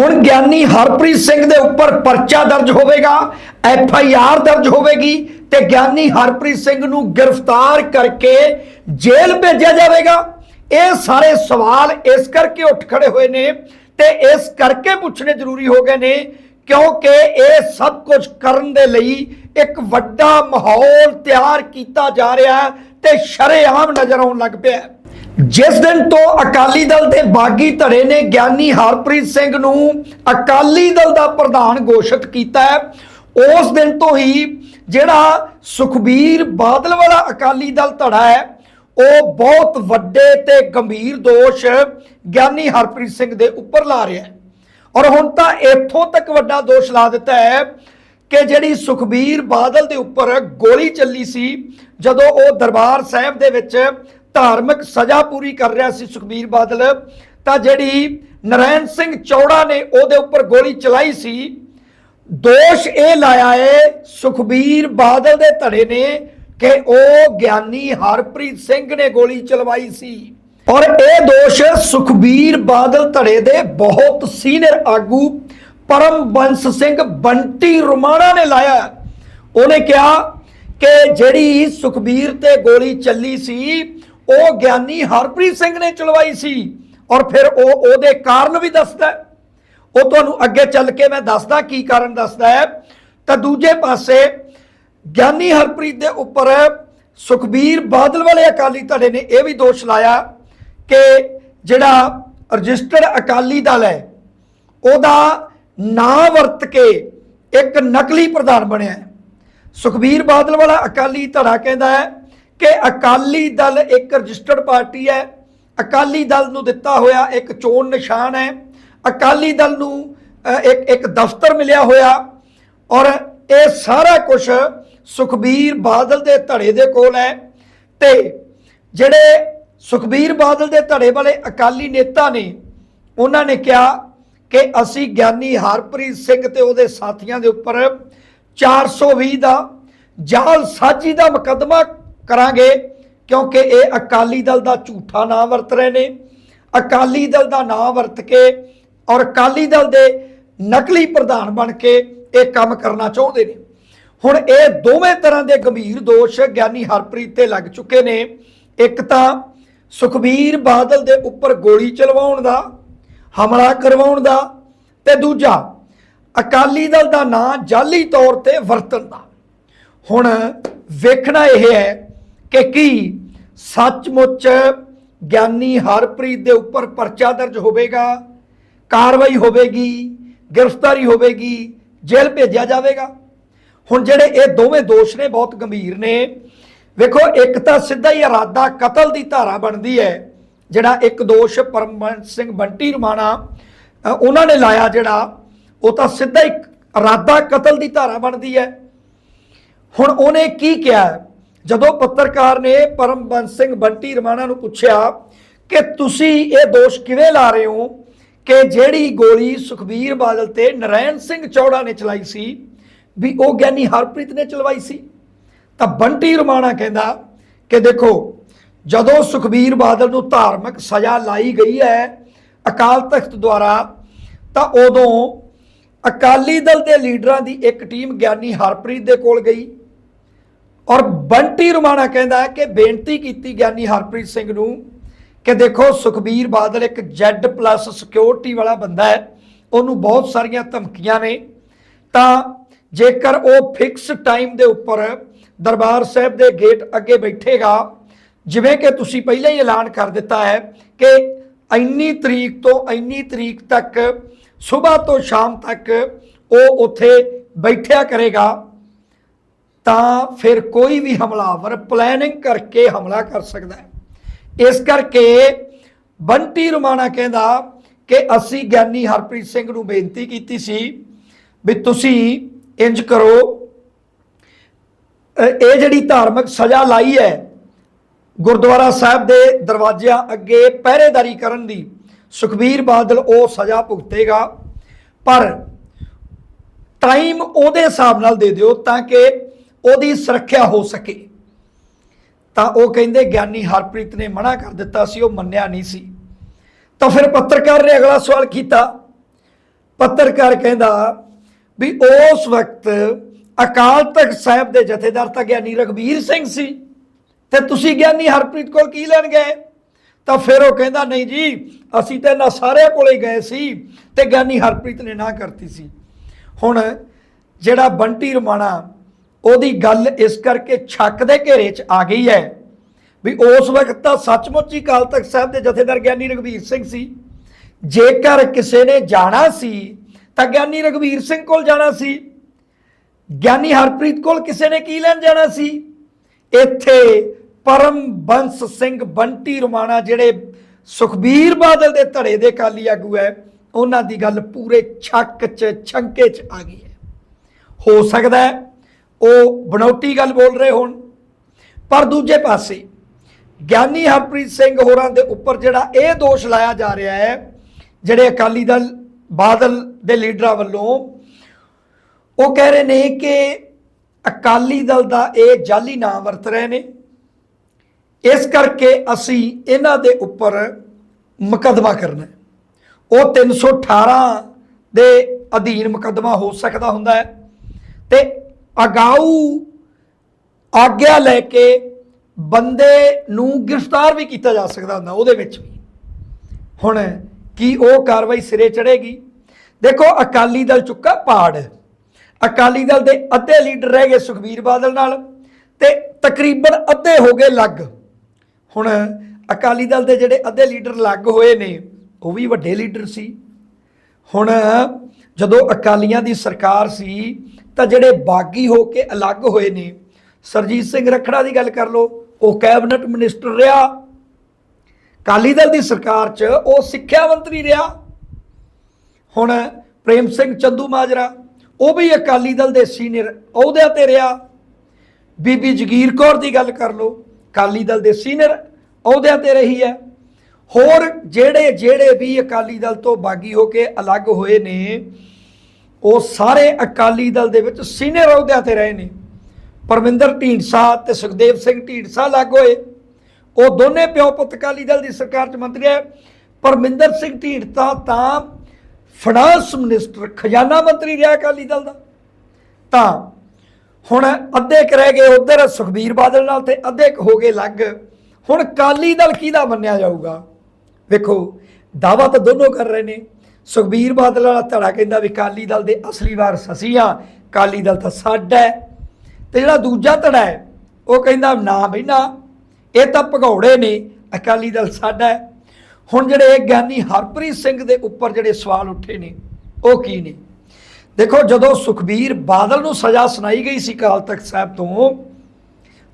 ਹੁਣ ਗਿਆਨੀ ਹਰਪ੍ਰੀਤ ਸਿੰਘ ਦੇ ਉੱਪਰ ਪਰਚਾ ਦਰਜ ਹੋਵੇਗਾ, ਐਫ ਆਈ ਆਰ ਦਰਜ ਹੋਵੇਗੀ ਤੇ ਗਿਆਨੀ ਹਰਪ੍ਰੀਤ ਸਿੰਘ ਨੂੰ ਗ੍ਰਿਫਤਾਰ ਕਰਕੇ ਜੇਲ੍ਹ ਭੇਜਿਆ ਜਾਵੇਗਾ ਇਹ ਸਾਰੇ ਸਵਾਲ ਇਸ ਕਰਕੇ ਉੱਠ ਖੜੇ ਹੋਏ ਨੇ ਤੇ ਇਸ ਕਰਕੇ ਪੁੱਛਣੇ ਜ਼ਰੂਰੀ ਹੋ ਗਏ ਨੇ, ਕਿਉਂਕਿ ਇਹ ਸਭ ਕੁਝ ਕਰਨ ਦੇ ਲਈ ਇੱਕ ਵੱਡਾ ਮਾਹੌਲ ਤਿਆਰ ਕੀਤਾ ਜਾ ਰਿਹਾ ਹੈ ਤੇ ਸ਼ਰੇਆਮ ਨਜ਼ਰ ਆਉਣ ਲੱਗ ਪਿਆ ਹੈ। ਜਿਸ ਦਿਨ ਤੋਂ ਅਕਾਲੀ ਦਲ ਦੇ ਬਾਗੀ ਧੜੇ ਨੇ ਗਿਆਨੀ ਹਰਪ੍ਰੀਤ ਸਿੰਘ ਨੂੰ ਅਕਾਲੀ ਦਲ ਦਾ ਪ੍ਰਧਾਨ ਘੋਸ਼ਿਤ ਕੀਤਾ ਹੈ, ਉਸ ਦਿਨ ਤੋਂ ਹੀ ਜਿਹੜਾ ਸੁਖਬੀਰ ਬਾਦਲ ਵਾਲਾ ਅਕਾਲੀ ਦਲ ਧੜਾ ਹੈ, ਉਹ ਬਹੁਤ ਵੱਡੇ ਤੇ ਗੰਭੀਰ ਦੋਸ਼ ਗਿਆਨੀ ਹਰਪ੍ਰੀਤ ਸਿੰਘ ਦੇ ਉੱਪਰ ਲਾ ਰਿਹਾ ਹੈ। ਔਰ ਹੁਣ ਤਾਂ ਇੱਥੋਂ ਤੱਕ ਵੱਡਾ ਦੋਸ਼ ਲਾ ਦਿੱਤਾ ਹੈ ਕਿ ਜਿਹੜੀ ਸੁਖਬੀਰ ਬਾਦਲ ਦੇ ਉੱਪਰ ਗੋਲੀ ਚੱਲੀ ਸੀ, ਜਦੋਂ ਉਹ ਦਰਬਾਰ ਸਾਹਿਬ ਦੇ ਵਿੱਚ ਧਾਰਮਿਕ ਸਜ਼ਾ ਪੂਰੀ ਕਰ ਰਿਹਾ ਸੀ ਸੁਖਬੀਰ ਬਾਦਲ। ਤਾਂ ਜਿਹੜੀ ਨਰੈਣ ਸਿੰਘ ਚੌੜਾ ਨੇ ਉਹਦੇ ਉੱਪਰ ਗੋਲੀ ਚਲਾਈ ਸੀ, ਦੋਸ਼ ਇਹ ਲਾਇਆ ਏ ਸੁਖਬੀਰ ਬਾਦਲ ਦੇ ਧੜੇ ਨੇ ਕਿ ਉਹ ਗਿਆਨੀ ਹਰਪ੍ਰੀਤ ਸਿੰਘ ਨੇ ਗੋਲੀ ਚਲਵਾਈ ਸੀ। ਔਰ ਇਹ ਦੋਸ਼ ਸੁਖਬੀਰ ਬਾਦਲ ਧੜੇ ਦੇ ਬਹੁਤ ਸੀਨੀਅਰ ਆਗੂ ਪਰਮ ਬੰਸ ਸਿੰਘ ਬੰਟੀ ਰੁਮਾਣਾ ਨੇ ਲਾਇਆ। ਉਹਨੇ ਕਿਹਾ ਕਿ ਜਿਹੜੀ ਸੁਖਬੀਰ ਤੇ ਗੋਲੀ ਚੱਲੀ ਸੀ ਉਹ ਗਿਆਨੀ ਹਰਪ੍ਰੀਤ ਸਿੰਘ ਨੇ ਚਲਵਾਈ ਸੀ ਔਰ ਫਿਰ ਉਹ ਉਹਦੇ ਕਾਰਨ ਵੀ ਦੱਸਦਾ ਉਹ ਤੁਹਾਨੂੰ ਅੱਗੇ ਚੱਲ ਕੇ ਮੈਂ ਦੱਸਦਾ ਕੀ ਕਾਰਨ ਦੱਸਦਾ ਹੈ। ਤਾਂ ਦੂਜੇ ਪਾਸੇ ਗਿਆਨੀ ਹਰਪ੍ਰੀਤ ਦੇ ਉੱਪਰ ਸੁਖਬੀਰ ਬਾਦਲ ਵਾਲੇ ਅਕਾਲੀ ਧੜੇ ਨੇ ਇਹ ਵੀ ਦੋਸ਼ ਲਾਇਆ ਕਿ ਜਿਹੜਾ ਰਜਿਸਟਰਡ ਅਕਾਲੀ ਦਲ ਹੈ, ਉਹਦਾ ਨਾਂ ਵਰਤ ਕੇ ਇੱਕ ਨਕਲੀ ਪ੍ਰਧਾਨ ਬਣਿਆ ਸੁਖਬੀਰ ਬਾਦਲ ਵਾਲਾ ਅਕਾਲੀ ਧੜਾ ਕਹਿੰਦਾ ਹੈ ਕਿ ਅਕਾਲੀ ਦਲ ਇੱਕ ਰਜਿਸਟਰਡ ਪਾਰਟੀ ਹੈ, ਅਕਾਲੀ ਦਲ ਨੂੰ ਦਿੱਤਾ ਹੋਇਆ ਇੱਕ ਚੋਣ ਨਿਸ਼ਾਨ ਹੈ, ਅਕਾਲੀ ਦਲ ਨੂੰ ਇੱਕ ਇੱਕ ਦਫ਼ਤਰ ਮਿਲਿਆ ਹੋਇਆ ਔਰ ਇਹ ਸਾਰਾ ਕੁਝ ਸੁਖਬੀਰ ਬਾਦਲ ਦੇ ਧੜੇ ਦੇ ਕੋਲ ਹੈ ਤੇ ਜਿਹੜੇ ਸੁਖਬੀਰ ਬਾਦਲ ਦੇ ਧੜੇ ਵਾਲੇ ਅਕਾਲੀ ਨੇਤਾ ਨੇ, ਉਹਨਾਂ ਨੇ ਕਿਹਾ ਕਿ ਅਸੀਂ ਗਿਆਨੀ ਹਰਪ੍ਰੀਤ ਸਿੰਘ ਤੇ ਉਹਦੇ ਸਾਥੀਆਂ ਦੇ ਉੱਪਰ 420 ਦਾ ਜਾਲ ਸਾਜੀ ਦਾ ਮੁਕੱਦਮਾ ਕਰਾਂਗੇ, ਕਿਉਂਕਿ ਇਹ ਅਕਾਲੀ ਦਲ ਦਾ ਝੂਠਾ ਨਾਂ ਵਰਤ ਰਹੇ ਨੇ। ਅਕਾਲੀ ਦਲ ਦਾ ਨਾਂ ਵਰਤ ਕੇ ਔਰ ਅਕਾਲੀ ਦਲ ਦੇ ਨਕਲੀ ਪ੍ਰਧਾਨ ਬਣ ਕੇ ਇਹ ਕੰਮ ਕਰਨਾ ਚਾਹੁੰਦੇ ਨੇ। ਹੁਣ ਇਹ ਦੋਵੇਂ ਤਰ੍ਹਾਂ ਦੇ ਗੰਭੀਰ ਦੋਸ਼ ਗਿਆਨੀ ਹਰਪ੍ਰੀਤ ਤੇ ਲੱਗ ਚੁੱਕੇ ਨੇ। ਇੱਕ ਤਾਂ ਸੁਖਬੀਰ ਬਾਦਲ ਦੇ ਉੱਪਰ ਗੋਲੀ ਚਲਵਾਉਣ ਦਾ, ਹਮਲਾ ਕਰਵਾਉਣ ਦਾ ਤੇ ਦੂਜਾ ਅਕਾਲੀ ਦਲ ਦਾ ਨਾਂ ਜਾਲੀ ਤੌਰ ਤੇ ਵਰਤਣ ਦਾ। ਹੁਣ ਵੇਖਣਾ ਇਹ ਹੈ ਕਿ ਕੀ ਸੱਚਮੁੱਚ ਗਿਆਨੀ ਹਰਪ੍ਰੀਤ ਦੇ ਉੱਪਰ ਪਰਚਾ ਦਰਜ ਹੋਵੇਗਾ, ਕਾਰਵਾਈ ਹੋਵੇਗੀ, ਗ੍ਰਿਫਤਾਰੀ ਹੋਵੇਗੀ, ਜੇਲ੍ਹ ਭੇਜਿਆ ਜਾਵੇਗਾ? ਹੁਣ ਜਿਹੜੇ ਇਹ ਦੋਵੇਂ ਦੋਸ਼ ਨੇ ਬਹੁਤ ਗੰਭੀਰ ਨੇ। ਵੇਖੋ, ਇੱਕ ਤਾਂ ਸਿੱਧਾ ਹੀ ਇਰਾਦਾ ਕਤਲ ਦੀ ਧਾਰਾ ਬਣਦੀ ਹੈ, ਜਿਹੜਾ ਇੱਕ ਦੋਸ਼ ਪਰਮਬੰਸ ਸਿੰਘ ਬੰਟੀ ਰਮਾਣਾ ਉਹਨਾਂ ਨੇ ਲਾਇਆ ਜਿਹੜਾ, ਉਹ ਤਾਂ ਸਿੱਧਾ ਹੀ ਇਰਾਦਾ ਕਤਲ ਦੀ ਧਾਰਾ ਬਣਦੀ ਹੈ। ਹੁਣ ਉਹਨੇ ਕੀ ਕਿਹਾ? ਜਦੋਂ ਪੱਤਰਕਾਰ ਨੇ ਪਰਮਬੰਸ ਸਿੰਘ ਬੰਟੀ ਰਮਾਣਾ ਨੂੰ ਪੁੱਛਿਆ ਕਿ ਤੁਸੀਂ ਇਹ ਦੋਸ਼ ਕਿਵੇਂ ਲਾ ਰਹੇ ਹੋ ਕਿ ਜਿਹੜੀ ਗੋਲੀ ਸੁਖਬੀਰ ਬਾਦਲ ਤੇ ਨਰੈਣ ਸਿੰਘ ਚੌੜਾ ਨੇ ਚਲਾਈ ਸੀ, ਵੀ ਉਹ ਗਿਆਨੀ ਹਰਪ੍ਰੀਤ ਨੇ ਚਲਵਾਈ ਸੀ? ਤਾਂ ਬੰਟੀ ਰਮਾਣਾ ਕਹਿੰਦਾ ਕਿ ਦੇਖੋ, ਜਦੋਂ ਸੁਖਬੀਰ ਬਾਦਲ ਨੂੰ ਧਾਰਮਿਕ ਸਜ਼ਾ ਲਾਈ ਗਈ ਹੈ ਅਕਾਲ ਤਖਤ ਦੁਆਰਾ, ਤਾਂ ਉਦੋਂ ਅਕਾਲੀ ਦਲ ਦੇ ਲੀਡਰਾਂ ਦੀ ਇੱਕ ਟੀਮ ਗਿਆਨੀ ਹਰਪ੍ਰੀਤ ਦੇ ਕੋਲ ਗਈ। ਔਰ ਬੰਟੀ ਰੁਮਾਣਾ ਕਹਿੰਦਾ ਹੈ ਕਿ ਬੇਨਤੀ ਕੀਤੀ ਗਿਆਨੀ ਹਰਪ੍ਰੀਤ ਸਿੰਘ ਨੂੰ ਕਿ ਦੇਖੋ ਸੁਖਬੀਰ ਬਾਦਲ ਇੱਕ Z ਪਲੱਸ ਸਿਕਿਉਰਿਟੀ ਵਾਲਾ ਬੰਦਾ ਹੈ, ਉਹਨੂੰ ਬਹੁਤ ਸਾਰੀਆਂ ਧਮਕੀਆਂ ਨੇ। ਤਾਂ ਜੇਕਰ ਉਹ ਫਿਕਸ ਟਾਈਮ ਦੇ ਉੱਪਰ ਦਰਬਾਰ ਸਾਹਿਬ ਦੇ ਗੇਟ ਅੱਗੇ ਬੈਠੇਗਾ, ਜਿਵੇਂ ਕਿ ਤੁਸੀਂ ਪਹਿਲਾਂ ਹੀ ਐਲਾਨ ਕਰ ਦਿੱਤਾ ਹੈ ਕਿ ਇੰਨੀ ਤਰੀਕ ਤੋਂ ਇੰਨੀ ਤਰੀਕ ਤੱਕ ਸਵੇਰ ਤੋਂ ਸ਼ਾਮ ਤੱਕ ਉਹ ਉੱਥੇ ਬੈਠਿਆ ਕਰੇਗਾ। ਤਾਂ ਫਿਰ ਕੋਈ ਵੀ ਹਮਲਾਵਰ ਪਲੈਨਿੰਗ ਕਰਕੇ ਹਮਲਾ ਕਰ ਸਕਦਾ ਹੈ। ਇਸ ਕਰਕੇ ਬੰਟੀ ਰਮਾਣਾ ਕਹਿੰਦਾ ਕਿ ਅਸੀਂ ਗਿਆਨੀ ਹਰਪ੍ਰੀਤ ਸਿੰਘ ਨੂੰ ਬੇਨਤੀ ਕੀਤੀ ਸੀ ਵੀ ਤੁਸੀਂ ਇੰਜ ਕਰੋ। ਇਹ ਜਿਹੜੀ ਧਾਰਮਿਕ ਸਜ਼ਾ ਲਾਈ ਹੈ, ਗੁਰਦੁਆਰਾ ਸਾਹਿਬ ਦੇ ਦਰਵਾਜ਼ਿਆਂ ਅੱਗੇ ਪਹਿਰੇਦਾਰੀ ਕਰਨ ਦੀ, ਸੁਖਬੀਰ ਬਾਦਲ ਉਹ ਸਜ਼ਾ ਭੁਗਤੇਗਾ। ਪਰ ਟਾਈਮ ਉਹਦੇ ਹਿਸਾਬ ਨਾਲ ਦੇ ਦਿਓ ਤਾਂ ਕਿ ਉਹਦੀ ਸੁਰੱਖਿਆ ਹੋ ਸਕੇ। ਤਾਂ ਉਹ ਕਹਿੰਦੇ, ਗਿਆਨੀ ਹਰਪ੍ਰੀਤ ਨੇ ਮਨਾ ਕਰ ਦਿੱਤਾ ਸੀ, ਉਹ ਮੰਨਿਆ ਨਹੀਂ ਸੀ। ਤਾਂ ਫਿਰ ਪੱਤਰਕਾਰ ਨੇ ਅਗਲਾ ਸਵਾਲ ਕੀਤਾ। ਪੱਤਰਕਾਰ ਕਹਿੰਦਾ ਵੀ ਉਸ ਵਕਤ ਅਕਾਲ ਤਖਤ ਸਾਹਿਬ ਦੇ ਜਥੇਦਾਰ ਤਾਂ ਗਿਆਨੀ ਰਘਬੀਰ ਸਿੰਘ ਸੀ। ਤੇ ਤੁਸੀਂ ਗਿਆਨੀ ਹਰਪ੍ਰੀਤ ਕੋਲ ਕੀ ਲੈਣ ਗਏ? ਤਾਂ ਫਿਰ ਉਹ ਕਹਿੰਦਾ, ਨਹੀਂ ਜੀ, ਅਸੀਂ ਤਾਂ ਨਾ ਸਾਰਿਆਂ ਕੋਲੇ ਗਏ ਸੀ ਤੇ ਗਿਆਨੀ ਹਰਪ੍ਰੀਤ ਨੇ ਨਾ ਕਰਤੀ ਸੀ। ਹੁਣ ਜਿਹੜਾ ਬੰਟੀ ਰਮਾਣਾ ਉਹਦੀ ਗੱਲ ਇਸ ਕਰਕੇ ਛੱਕ ਦੇ ਘੇਰੇ 'ਚ ਆ ਗਈ ਹੈ ਵੀ ਉਸ ਵਕਤ ਤਾਂ ਸੱਚਮੁੱਚ ਹੀ ਅਕਾਲ ਤਖਤ ਸਾਹਿਬ ਦੇ ਜਥੇਦਾਰ ਗਿਆਨੀ ਰਘਬੀਰ ਸਿੰਘ ਸੀ। ਜੇਕਰ ਕਿਸੇ ਨੇ ਜਾਣਾ ਸੀ, ਤਾਂ ਗਿਆਨੀ ਰਘਬੀਰ ਸਿੰਘ ਕੋਲ ਜਾਣਾ ਸੀ। ਗਿਆਨੀ ਹਰਪ੍ਰੀਤ ਕੋਲ ਕਿਸੇ ਨੇ ਕੀ ਲੈਣ ਜਾਣਾ ਸੀ? ਇੱਥੇ ਪਰਮ ਬੰਸ ਸਿੰਘ ਬੰਟੀ ਰਮਾਣਾ ਜਿਹੜੇ ਸੁਖਬੀਰ ਬਾਦਲ ਦੇ ਧੜੇ ਦੇ ਕਾਲੀ ਆਗੂ ਹੈ, ਉਹਨਾਂ ਦੀ ਗੱਲ ਪੂਰੇ ਛੱਕ 'ਚ, ਛੰਕੇ 'ਚ ਆ ਗਈ ਹੈ। ਹੋ ਸਕਦਾ ਹੈ ਉਹ ਬਣਾਉਟੀ ਗੱਲ ਬੋਲ ਰਹੇ ਹੋਣ। ਪਰ ਦੂਜੇ ਪਾਸੇ ਗਿਆਨੀ ਹਰਪ੍ਰੀਤ ਸਿੰਘ ਹੋਰਾਂ ਦੇ ਉੱਪਰ ਜਿਹੜਾ ਇਹ ਦੋਸ਼ ਲਾਇਆ ਜਾ ਰਿਹਾ ਹੈ, ਜਿਹੜੇ ਅਕਾਲੀ ਦਲ, ਬਾਦਲ ਦੇ ਲੀਡਰਾਂ ਵੱਲੋਂ, ਉਹ ਕਹਿ ਰਹੇ ਨੇ ਕਿ ਅਕਾਲੀ ਦਲ ਦਾ ਇਹ ਜਾਲੀ ਨਾਮ ਵਰਤ ਰਹੇ ਨੇ। ਇਸ ਕਰਕੇ ਅਸੀਂ ਇਹਨਾਂ ਦੇ ਉੱਪਰ ਮੁਕੱਦਮਾ ਕਰਨਾ ਹੈ। ਉਹ 318 ਦੇ ਅਧੀਨ ਮੁਕੱਦਮਾ ਹੋ ਸਕਦਾ ਹੁੰਦਾ ਹੈ। ਤੇ ਅਗਾਊ ਆਗਿਆ ਲੈ ਕੇ ਬੰਦੇ ਨੂੰ ਗ੍ਰਿਫਤਾਰ ਵੀ ਕੀਤਾ ਜਾ ਸਕਦਾ ਹੁੰਦਾ, ਉਹਦੇ ਵਿੱਚ ਵੀ। ਹੁਣ ਕੀ ਉਹ ਕਾਰਵਾਈ ਸਿਰੇ ਚੜੇਗੀ ਦੇਖੋ, ਅਕਾਲੀ ਦਲ ਚੁੱਕਾ ਪਾੜ। ਅਕਾਲੀ ਦਲ ਦੇ ਅੱਧੇ ਲੀਡਰ ਰਹਿ ਗਏ ਸੁਖਬੀਰ ਬਾਦਲ ਨਾਲ ਤੇ ਤਕਰੀਬਨ ਅੱਧੇ ਹੋ ਗਏ ਲੱਗ। ਹੁਣ ਅਕਾਲੀ ਦਲ ਦੇ ਜਿਹੜੇ ਅੱਧੇ ਲੀਡਰ ਲੱਗ ਹੋਏ ਨੇ, ਉਹ ਵੀ ਵੱਡੇ ਲੀਡਰ ਸੀ। ਹੁਣ ਜਦੋਂ ਅਕਾਲੀਆਂ ਦੀ ਸਰਕਾਰ ਸੀ ਤਾਂ ਜਿਹੜੇ ਬਾਗੀ ਹੋ ਕੇ ਅਲੱਗ ਹੋਏ ਨੇ, ਸਰਜੀਤ ਸਿੰਘ ਰਖੜਾ ਦੀ ਗੱਲ ਕਰ ਲਓ, ਉਹ ਕੈਬਨਿਟ ਮਿਨਿਸਟਰ ਰਿਹਾ। ਅਕਾਲੀ ਦਲ ਦੀ ਸਰਕਾਰ 'ਚ ਉਹ ਸਿੱਖਿਆ ਮੰਤਰੀ ਰਿਹਾ। ਹੁਣ ਪ੍ਰੇਮ ਸਿੰਘ ਚੰਦੂ ਮਾਜਰਾ, ਉਹ ਵੀ ਅਕਾਲੀ ਦਲ ਦੇ ਸੀਨੀਅਰ ਅਹੁਦਿਆਂ ਤੇ ਰਿਹਾ। ਬੀਬੀ ਜਗੀਰ ਕੌਰ ਦੀ ਗੱਲ ਕਰ ਲਓ, ਅਕਾਲੀ ਦਲ ਦੇ ਸੀਨੀਅਰ ਅਹੁਦਿਆਂ ਤੇ ਰਹੀ ਹੈ। ਹੋਰ ਜਿਹੜੇ ਜਿਹੜੇ ਵੀ ਅਕਾਲੀ ਦਲ ਤੋਂ ਬਾਗੀ ਹੋ ਕੇ ਅਲੱਗ ਹੋਏ ਨੇ ਉਹ ਸਾਰੇ ਅਕਾਲੀ ਦਲ ਦੇ ਵਿੱਚ ਸੀਨੀਅਰ ਅਹੁਦਿਆਂ ਤੇ ਰਹੇ ਨੇ। ਪਰਮਿੰਦਰ ਢੀਂਡਸਾ ਤੇ ਸੁਖਦੇਵ ਸਿੰਘ ਢੀਂਡਸਾ ਲੱਗ ਹੋਏ। ਉਹ ਦੋਨੇ ਪਿਓ ਪੁੱਤ ਅਕਾਲੀ ਦਲ ਦੀ ਸਰਕਾਰ 'ਚ ਮੰਤਰੀ ਹੈ। ਪਰਮਿੰਦਰ ਸਿੰਘ ਢੀਂਡਸਾ ਤਾਂ ਫਾਈਨਾਂਸ ਮਿਨਿਸਟਰ ਖਜ਼ਾਨਾ ਮੰਤਰੀ ਰਿਹਾ ਅਕਾਲੀ ਦਲ ਦਾ। ਤਾਂ ਹੁਣ ਅੱਧੇ ਕੁ ਰਹਿ ਗਏ ਉਧਰ ਸੁਖਬੀਰ ਬਾਦਲ ਨਾਲ ਤੇ ਅੱਧੇ ਕੁ ਹੋ ਗਏ ਲੱਗ। ਹੁਣ ਅਕਾਲੀ ਦਲ ਕਿਹਦਾ ਮੰਨਿਆ ਜਾਊਗਾ? ਵੇਖੋ ਦਾਵਾ ਤਾਂ ਦੋਨੋਂ ਕਰ ਰਹੇ ਨੇ। ਸੁਖਬੀਰ ਬਾਦਲ ਵਾਲਾ ਧੜਾ ਕਹਿੰਦਾ ਵੀ ਅਕਾਲੀ ਦਲ ਦੇ ਅਸਲੀ ਵਾਰਸ ਅਸੀਂ ਆ ਅਕਾਲੀ ਦਲ ਤਾਂ ਸਾਡਾ ਹੈ। ਤੇ ਜਿਹੜਾ ਦੂਜਾ ਧੜਾ ਹੈ, ਉਹ ਕਹਿੰਦਾ ਨਾ ਬਈ ਨਾ, ਇਹ ਤਾਂ ਭਗੌੜੇ ਨੇ, ਅਕਾਲੀ ਦਲ ਸਾਡਾ ਹੈ। ਹੁਣ ਜਿਹੜੇ ਇਹ ਗਿਆਨੀ ਹਰਪ੍ਰੀਤ ਸਿੰਘ ਦੇ ਉੱਪਰ ਜਿਹੜੇ ਸਵਾਲ ਉੱਠੇ ਨੇ, ਉਹ ਕੀ ਨੇ? ਦੇਖੋ, ਜਦੋਂ ਸੁਖਬੀਰ ਬਾਦਲ ਨੂੰ ਸਜ਼ਾ ਸੁਣਾਈ ਗਈ ਸੀ ਅਕਾਲ ਤਖਤ ਸਾਹਿਬ ਤੋਂ,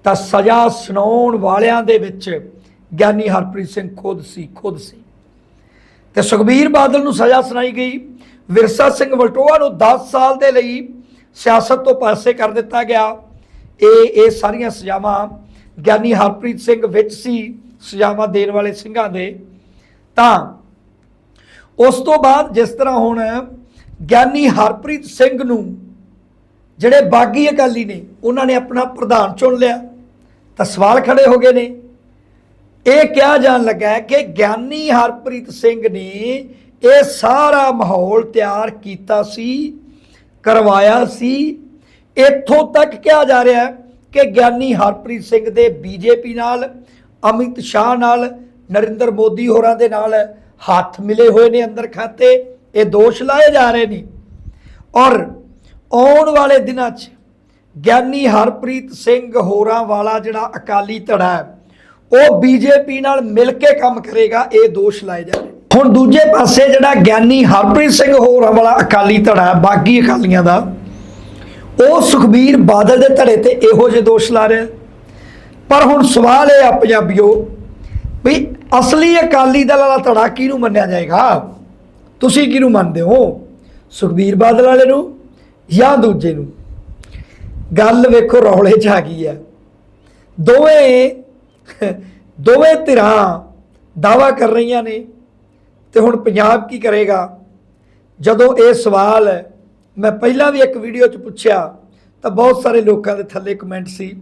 ਤਾਂ ਸਜ਼ਾ ਸੁਣਾਉਣ ਵਾਲਿਆਂ ਦੇ ਵਿੱਚ ਗਿਆਨੀ ਹਰਪ੍ਰੀਤ ਸਿੰਘ ਖੁਦ ਸੀ ਖੁਦ ਸੀ। ਤੇ ਸੁਖਬੀਰ ਬਾਦਲ ਨੂੰ ਸਜ਼ਾ ਸੁਣਾਈ ਗਈ। ਵਿਰਸਾ ਸਿੰਘ ਵਲਟੋਆ ਨੂੰ 10 ਸਾਲ ਦੇ ਲਈ ਸਿਆਸਤ ਤੋਂ ਪਾਸੇ ਕਰ ਦਿੱਤਾ ਗਿਆ। ਇਹ ਇਹ ਸਾਰੀਆਂ ਸਜ਼ਾਵਾਂ ਗਿਆਨੀ ਹਰਪ੍ਰੀਤ ਸਿੰਘ ਵਿੱਚ ਸੀ, ਸਜ਼ਾਵਾਂ ਦੇਣ ਵਾਲੇ ਸਿੰਘਾਂ ਦੇ। ਤਾਂ ਉਸ ਤੋਂ ਬਾਅਦ ਜਿਸ ਤਰ੍ਹਾਂ ਹੁਣ ਗਿਆਨੀ ਹਰਪ੍ਰੀਤ ਸਿੰਘ ਨੂੰ ਜਿਹੜੇ ਬਾਗੀ ਅਕਾਲੀ ਨੇ, ਉਹਨਾਂ ਨੇ ਆਪਣਾ ਪ੍ਰਧਾਨ ਚੁਣ ਲਿਆ। ਤਾਂ ਸਵਾਲ ਖੜੇ ਹੋ ਗਏ ਨੇ ਇਹ ਕਿਹਾ ਜਾਣ ਲੱਗਾ ਹੈ ਕਿ ਗਿਆਨੀ ਹਰਪ੍ਰੀਤ ਸਿੰਘ ਨੇ ਇਹ ਸਾਰਾ ਮਾਹੌਲ ਤਿਆਰ ਕੀਤਾ ਸੀ, ਕਰਵਾਇਆ ਸੀ। ਇੱਥੋਂ ਤੱਕ ਕਿਹਾ ਜਾ ਰਿਹਾ ਹੈ ਕਿ ਗਿਆਨੀ ਹਰਪ੍ਰੀਤ ਸਿੰਘ ਦੇ ਬੀਜੇਪੀ ਨਾਲ, ਅਮਿਤ ਸ਼ਾਹ ਨਾਲ, ਨਰਿੰਦਰ ਮੋਦੀ ਹੋਰਾਂ ਦੇ ਨਾਲ ਹੱਥ ਮਿਲੇ ਹੋਏ ਨੇ ਅੰਦਰ ਖਾਤੇ। ਇਹ ਦੋਸ਼ ਲਾਏ ਜਾ ਰਹੇ ਨੇ। ਔਰ ਆਉਣ ਵਾਲੇ ਦਿਨਾਂ 'ਚ ਗਿਆਨੀ ਹਰਪ੍ਰੀਤ ਸਿੰਘ ਹੋਰਾਂ ਵਾਲਾ ਜਿਹੜਾ ਅਕਾਲੀ ਧੜਾ ਹੈ ਉਹ ਬੀਜੇਪੀ ਨਾਲ ਮਿਲ ਕੇ ਕੰਮ ਕਰੇਗਾ, ਇਹ ਦੋਸ਼ ਲਾਏ ਜਾ ਰਹੇ। ਹੁਣ ਦੂਜੇ ਪਾਸੇ ਜਿਹੜਾ ਗਿਆਨੀ ਹਰਪ੍ਰੀਤ ਸਿੰਘ ਹੋਰਾਂ ਵਾਲਾ ਅਕਾਲੀ ਧੜਾ ਬਾਕੀ ਅਕਾਲੀਆਂ ਦਾ, ਉਹ ਸੁਖਬੀਰ ਬਾਦਲ ਦੇ ਧੜੇ ਤੇ ਇਹੋ ਜਿਹੇ ਦੋਸ਼ ਲਾ ਰਿਹਾ ਪਰ ਹੁਣ ਸਵਾਲ ਇਹ ਆ ਪੰਜਾਬੀਓ, ਵੀ ਅਸਲੀ ਅਕਾਲੀ ਦਲ ਵਾਲਾ ਧੜਾ ਕਿਹਨੂੰ ਮੰਨਿਆ ਜਾਏਗਾ? ਤੁਸੀਂ ਕਿਹਨੂੰ ਮੰਨਦੇ ਹੋ? ਸੁਖਬੀਰ ਬਾਦਲ ਵਾਲੇ ਨੂੰ ਜਾਂ ਦੂਜੇ ਨੂੰ? ਗੱਲ ਵੇਖੋ ਰੌਲੇ 'ਚ ਆ ਗਈ ਹੈ। ਦੋਵੇਂ ਦੋਵੇਂ ਧਿਰਾਂ ਦਾਵਾ ਕਰ ਰਹੀਆਂ ਨੇ ਤੇ ਹੁਣ ਪੰਜਾਬ ਕੀ ਕਰੇਗਾ? ਜਦੋਂ ਇਹ ਸਵਾਲ ਮੈਂ ਪਹਿਲਾਂ ਵੀ ਇੱਕ ਵੀਡੀਓ 'ਚ ਪੁੱਛਿਆ, ਤਾਂ ਬਹੁਤ ਸਾਰੇ ਲੋਕਾਂ ਦੇ ਥੱਲੇ ਕਮੈਂਟ ਸੀ।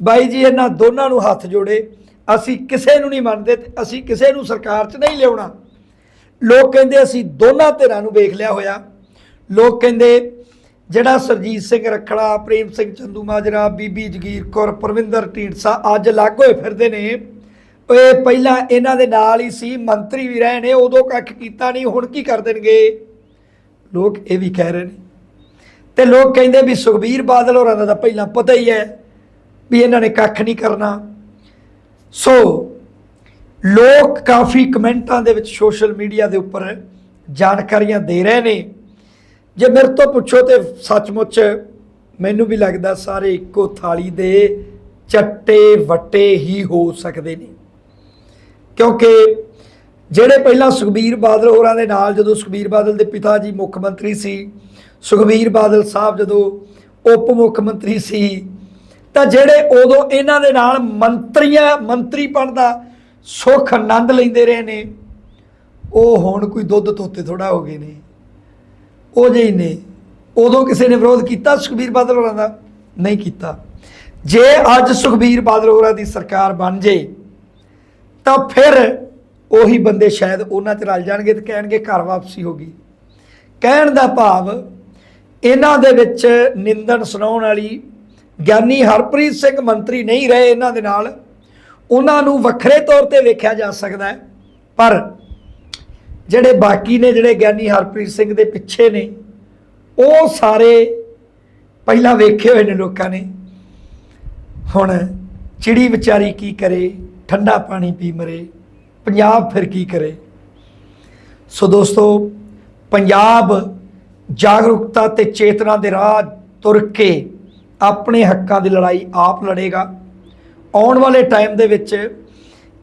ਬਾਈ ਜੀ, ਇਹਨਾਂ ਦੋਨਾਂ ਨੂੰ ਹੱਥ ਜੋੜੇ। ਅਸੀਂ ਕਿਸੇ ਨੂੰ ਨਹੀਂ ਮੰਨਦੇ ਤੇ ਅਸੀਂ ਕਿਸੇ ਨੂੰ ਸਰਕਾਰ 'ਚ ਨਹੀਂ ਲਿਆਉਣਾ। ਲੋਕ ਕਹਿੰਦੇ ਅਸੀਂ ਦੋਨਾਂ ਧਿਰਾਂ ਨੂੰ ਵੇਖ ਲਿਆ ਹੋਇਆ। ਲੋਕ ਕਹਿੰਦੇ ਜਿਹੜਾ ਸਰਜੀਤ ਸਿੰਘ ਰਖੜਾ, ਪ੍ਰੇਮ ਸਿੰਘ ਚੰਦੂ ਮਾਜਰਾ, ਬੀਬੀ ਜਗੀਰ ਕੌਰ, ਪਰਵਿੰਦਰ ਢੀਂਡਸਾ ਅੱਜ ਲੱਗ ਹੋਏ ਫਿਰਦੇ ਨੇ। ਇਹ ਪਹਿਲਾਂ ਇਹਨਾਂ ਦੇ ਨਾਲ ਹੀ ਸੀ, ਮੰਤਰੀ ਵੀ ਰਹੇ ਨੇ, ਉਦੋਂ ਕੱਖ ਕੀਤਾ ਨਹੀਂ, ਹੁਣ ਕੀ ਕਰ ਦੇਣਗੇ? ਲੋਕ ਇਹ ਵੀ ਕਹਿ ਰਹੇ ਨੇ। ਤੇ ਲੋਕ ਕਹਿੰਦੇ ਵੀ ਸੁਖਬੀਰ ਬਾਦਲ ਹੋਰਾਂ ਦਾ ਤਾਂ ਪਹਿਲਾਂ ਪਤਾ ਹੀ ਹੈ ਵੀ ਇਹਨਾਂ ਨੇ ਕੱਖ ਨਹੀਂ ਕਰਨਾ। ਸੋ, ਲੋਕ ਕਾਫੀ ਕਮੈਂਟਾਂ ਦੇ ਵਿੱਚ ਸੋਸ਼ਲ ਮੀਡੀਆ ਦੇ ਉੱਪਰ ਜਾਣਕਾਰੀਆਂ ਦੇ ਰਹੇ ਨੇ। ਜੇ ਮੇਰੇ ਤੋਂ ਪੁੱਛੋ ਤੇ ਸੱਚਮੁੱਚ ਮੈਨੂੰ ਵੀ ਲੱਗਦਾ ਸਾਰੇ ਇੱਕੋ ਥਾਲੀ ਦੇ ਚੱਟੇ ਵੱਟੇ ਹੀ ਹੋ ਸਕਦੇ ਨੇ। ਕਿਉਂਕਿ ਜਿਹੜੇ ਪਹਿਲਾਂ ਸੁਖਬੀਰ ਬਾਦਲ ਹੋਰਾਂ ਦੇ ਨਾਲ ਜਦੋਂ ਸੁਖਬੀਰ ਬਾਦਲ ਦੇ ਪਿਤਾ ਜੀ ਮੁੱਖ ਮੰਤਰੀ ਸੀ, ਸੁਖਬੀਰ ਬਾਦਲ ਸਾਹਿਬ ਜਦੋਂ ਉਪ ਮੁੱਖ ਮੰਤਰੀ ਸੀ, ਤਾਂ ਜਿਹੜੇ ਉਦੋਂ ਇਹਨਾਂ ਦੇ ਨਾਲ ਮੰਤਰੀਆਂ ਮੰਤਰੀਪਣ ਦਾ ਸੁੱਖ ਆਨੰਦ ਲੈਂਦੇ ਰਹੇ ਨੇ, ਉਹ ਹੁਣ ਕੋਈ ਦੁੱਧ ਤੋਤੇ ਥੋੜਾ ਹੋ ਗਏ ਨੇ। ਉਹ ਜਿਹੇ ਨੇ। ਉਦੋਂ ਕਿਸੇ ਨੇ ਵਿਰੋਧ ਕੀਤਾ, ਸੁਖਬੀਰ ਬਾਦਲ ਹੋਰਾਂ ਦਾ? ਨਹੀਂ ਕੀਤਾ। ਜੇ ਅੱਜ ਸੁਖਬੀਰ ਬਾਦਲ ਹੋਰਾਂ ਦੀ ਸਰਕਾਰ ਬਣ ਜੇ, ਤਾਂ ਫਿਰ ਉਹੀ ਬੰਦੇ ਸ਼ਾਇਦ ਉਹਨਾਂ 'ਚ ਰਲ ਜਾਣਗੇ ਤੇ ਕਹਿਣਗੇ ਘਰ ਵਾਪਸੀ ਹੋ ਗਈ। ਕਹਿਣ ਦਾ ਭਾਵ, ਇਹਨਾਂ ਦੇ ਵਿੱਚ ਨਿੰਦਣ ਸੁਣਾਉਣ ਵਾਲੀ ਗਿਆਨੀ ਹਰਪ੍ਰੀਤ ਸਿੰਘ ਮੰਤਰੀ ਨਹੀਂ ਰਹੇ ਇਹਨਾਂ ਦੇ ਨਾਲ। ਉਹਨਾਂ ਨੂੰ ਵੱਖਰੇ ਤੌਰ ਤੇ ਵੇਖਿਆ ਜਾ ਸਕਦਾ ਹੈ, ਪਰ ਜਿਹੜੇ ਬਾਕੀ ਨੇ, ਜਿਹੜੇ ਗਿਆਨੀ ਹਰਪ੍ਰੀਤ ਸਿੰਘ ਦੇ ਪਿੱਛੇ ਨੇ, ਉਹ ਸਾਰੇ ਪਹਿਲਾਂ ਵੇਖੇ ਹੋਏ ਨੇ ਲੋਕਾਂ ਨੇ। ਹੁਣ ਚਿੜੀ ਵਿਚਾਰੀ ਕੀ ਕਰੇ, ਠੰਡਾ ਪਾਣੀ ਪੀ ਮਰੇ, ਪੰਜਾਬ ਫਿਰ ਕੀ ਕਰੇ? ਸੋ ਦੋਸਤੋ, ਪੰਜਾਬ ਜਾਗਰੂਕਤਾ ਤੇ ਚੇਤਨਾ ਦੇ ਰਾਹ ਤੁਰ ਕੇ ਆਪਣੇ ਹੱਕਾਂ ਦੀ ਲੜਾਈ ਆਪ ਲੜੇਗਾ। ਆਉਣ ਵਾਲੇ ਟਾਈਮ ਦੇ ਵਿੱਚ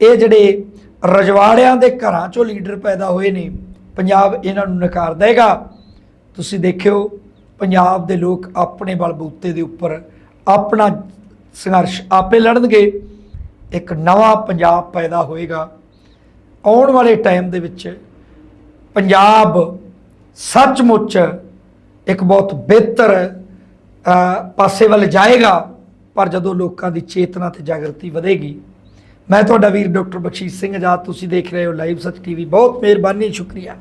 ਇਹ ਜਿਹੜੇ ਰਜਵਾੜਿਆਂ ਦੇ ਘਰਾਂ ਚੋਂ ਲੀਡਰ ਪੈਦਾ ਹੋਏ ਨੇ। ਪੰਜਾਬ ਇਹਨਾਂ ਨੂੰ ਨਕਾਰ ਦੇਗਾ। ਤੁਸੀਂ ਦੇਖਿਓ, ਪੰਜਾਬ ਦੇ ਲੋਕ ਆਪਣੇ ਬਲਬੂਤੇ ਦੇ ਉੱਪਰ ਆਪਣਾ ਸੰਘਰਸ਼ ਆਪੇ ਲੜਨਗੇ। ਇੱਕ ਨਵਾਂ ਪੰਜਾਬ ਪੈਦਾ ਹੋਏਗਾ। ਆਉਣ ਵਾਲੇ ਟਾਈਮ ਦੇ ਵਿੱਚ ਪੰਜਾਬ ਸੱਚਮੁੱਚ ਇੱਕ ਬਹੁਤ ਬਿਹਤਰ ਪਾਸੇ ਵੱਲ ਜਾਏਗਾ। ਪਰ ਜਦੋਂ ਲੋਕਾਂ ਦੀ ਚੇਤਨਾ ਤੇ ਜਾਗਰਤੀ ਵਧੇਗੀ ਮੈਂ ਤੁਹਾਡਾ ਵੀਰ ਡਾਕਟਰ ਬਖਸ਼ੀਸ਼ ਸਿੰਘ ਆਜ਼ਾਦ, ਤੁਸੀਂ ਦੇਖ ਰਹੇ ਹੋ ਲਾਈਵ ਸੱਚ ਟੀਵੀ। ਬਹੁਤ ਮਿਹਰਬਾਨੀ, ਸ਼ੁਕਰੀਆ।